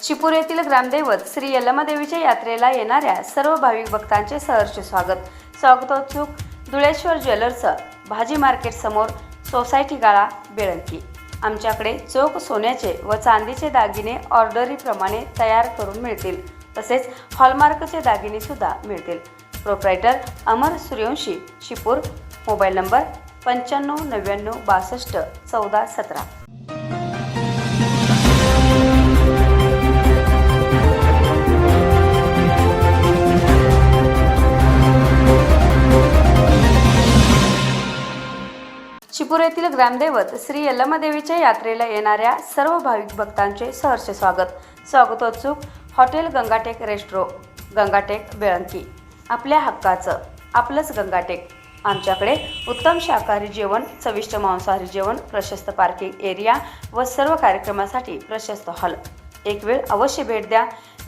शिपूर येथील ग्रामदैवत श्री यल्लमादेवीच्या यात्रेला येणाऱ्या सर्व भाविक भक्तांचे सहर्ष स्वागत. स्वागतोत्सुक धुळेश्वर ज्वेलर्सचं भाजी मार्केट समोर सोसायटी गाळा बेळंकी. आमच्याकडे चोख सोन्याचे व चांदीचे दागिने ऑर्डरीप्रमाणे तयार करून मिळतील. तसेच हॉलमार्कचे दागिने सुद्धा मिळतील. Proprietor Amar Suryavanshi Shipur mobile number पंच्याण्णव नव्याण्णव बासष्ट चौदा सतरा. चिपूर येथील ग्रामदैवत श्री यल्लमादेवीच्या यात्रेला येणाऱ्या सर्व भाविक भक्तांचे सहर्ष स्वागत. स्वागतोत्सुक हॉटेल गंगाटेक रेस्ट्रो गंगाटेक बेळंकी. आपल्या हक्काचं आपलंच गंगाटेक. आमच्याकडे उत्तम शाकाहारी जेवण चविष्ट मांसाहारी जेवण प्रशस्त पार्किंग एरिया व सर्व कार्यक्रमासाठी प्रशस्त हॉल. एक वेळ अवश्य भेट द्या.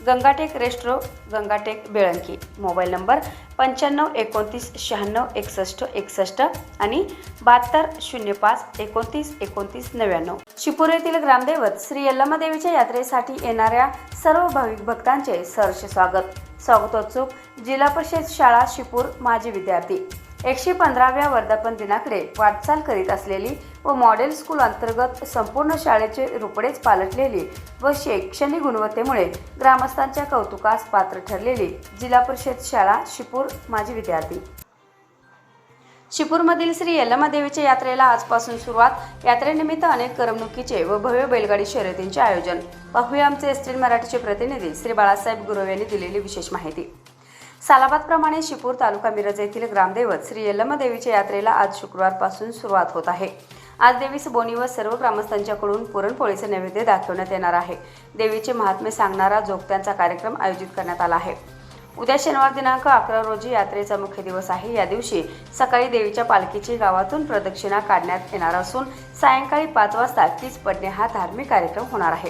Gangatek resto Gangatek Belanki. Mobile number पंच्याण्णव एकोणतीस शहाण्णव एकसष्ट एकसष्ट आणि बहात्तर शून्य पाच एकोणतीस एकोणतीस नव्याण्णव. शिपूर येथील ग्रामदैवत श्री यल्लमादेवीच्या यात्रेसाठी येणाऱ्या सर्व भाविक भक्तांचे सहर्ष स्वागत. स्वागतोत्सुक जिल्हा परिषद शाळा शिपूर माजी विद्यार्थी. एकशे पंधराव्या वर्धापन दिनाकडे वाटचाल करीत असलेली व मॉडेल स्कूल अंतर्गत संपूर्ण शाळेचे रुपडेच पालटलेली व शैक्षणिक गुणवत्तेमुळे ग्रामस्थांच्या कौतुकास पात्र ठरलेली जिल्हा परिषद शाळा शिपूर माजी विद्यार्थी. शिपूरमधील श्री यल्लमादेवीच्या यात्रेला आजपासून सुरुवात. यात्रेनिमित्त अनेक करमणुकीचे व भव्य बैलगाडी शर्यतींचे आयोजन. पाहूया आमचे एसटीन मराठीचे प्रतिनिधी श्री बाळासाहेब गुरव यांनी दिलेली विशेष माहिती. सालाबादप्रमाणे शिपूर तालुका मिरज येथील ग्रामदैवत श्री यलमदेवीच्या यात्रेला आज शुक्रवारपासून सुरुवात होत आहे. आज देवीस बोनी व सर्व ग्रामस्थांच्याकडून पुरणपोळीचे नैवेद्य दाखवण्यात येणार आहे. देवीचे महात्म्य सांगणारा जोगत्यांचा कार्यक्रम आयोजित करण्यात आला आहे. उद्या शनिवार दिनांक अकरा रोजी यात्रेचा मुख्य दिवस आहे. या दिवशी सकाळी देवीच्या पालखीची गावातून प्रदक्षिणा काढण्यात येणार असून सायंकाळी पाच वाजता कीच पडणे हा धार्मिक कार्यक्रम होणार आहे.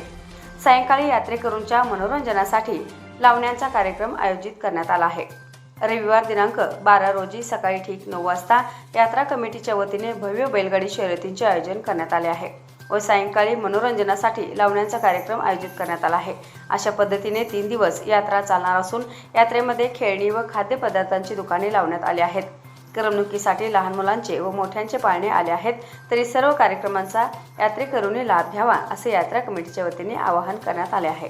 सायंकाळी यात्रेकरूंच्या मनोरंजनासाठी लावण्यांचा कार्यक्रम आयोजित करण्यात आला आहे. रविवार दिनांक बारा रोजी सकाळी ठीक नऊ वाजता यात्रा कमिटीच्या वतीने भव्य बैलगाडी शर्यतींचे आयोजन करण्यात आले आहे व सायंकाळी मनोरंजनासाठी लावण्यांचा कार्यक्रम आयोजित करण्यात आला आहे. अशा पद्धतीने तीन दिवस यात्रा चालणार असून यात्रेमध्ये खेळणी व खाद्यपदार्थांची दुकाने लावण्यात आली आहेत. करमणुकीसाठी लहान मुलांचे व मोठ्यांचे पाळणे आले आहेत तरी सर्व कार्यक्रमांचा यात्रेकरूंनी लाभ घ्यावा असे यात्रा कमिटीच्या वतीने आवाहन करण्यात आले आहे.